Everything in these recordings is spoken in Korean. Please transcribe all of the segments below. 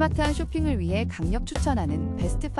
스마트한 쇼핑을 위해 강력 추천하는 베스트 5.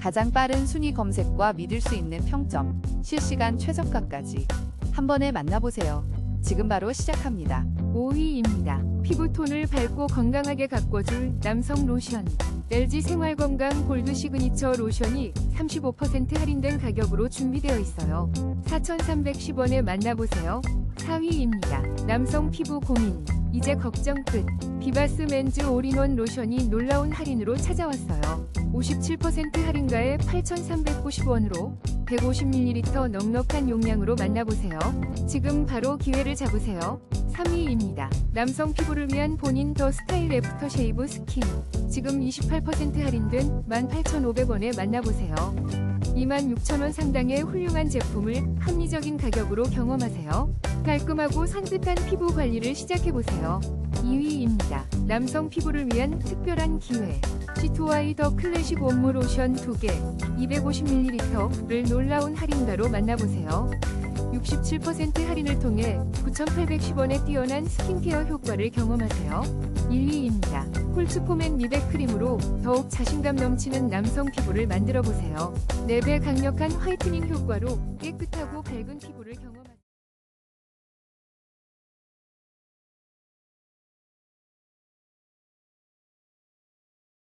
가장 빠른 순위 검색과 믿을 수 있는 평점, 실시간 최저가까지 한 번에 만나보세요. 지금 바로 시작합니다. 5위입니다. 피부톤을 밝고 건강하게 가꿔줄 남성 로션. LG 생활건강 골드 시그니처 로션이 35% 할인된 가격으로 준비되어 있어요. 4,310원에 만나보세요. 4위입니다. 남성 피부 고민. 이제 걱정 끝. 비바스 맨즈 올인원 로션이 놀라운 할인으로 찾아왔어요. 57% 할인가에 8,390원으로 150ml 넉넉한 용량으로 만나보세요. 지금 바로 기회를 잡으세요. 3위입니다. 남성 피부를 위한 본인 더 스타일 애프터 쉐이브 스킨. 지금 28% 할인된 18,500원에 만나보세요. 26,000원 상당의 훌륭한 제품을 합리적인 가격으로 경험하세요. 깔끔하고 산뜻한 피부 관리를 시작해보세요. 2위입니다. 남성 피부를 위한 특별한 기회. C2Y 더 클래식 웜무 로션 2개, 250ml를 놀라운 할인가로 만나보세요. 67% 할인을 통해 9,810원의 뛰어난 스킨케어 효과를 경험하세요. 1위입니다. 홀츠포맨 미백 크림으로 더욱 자신감 넘치는 남성 피부를 만들어 보세요. 4배 강력한 화이트닝 효과로 깨끗하고 밝은 피부를 경험하세요.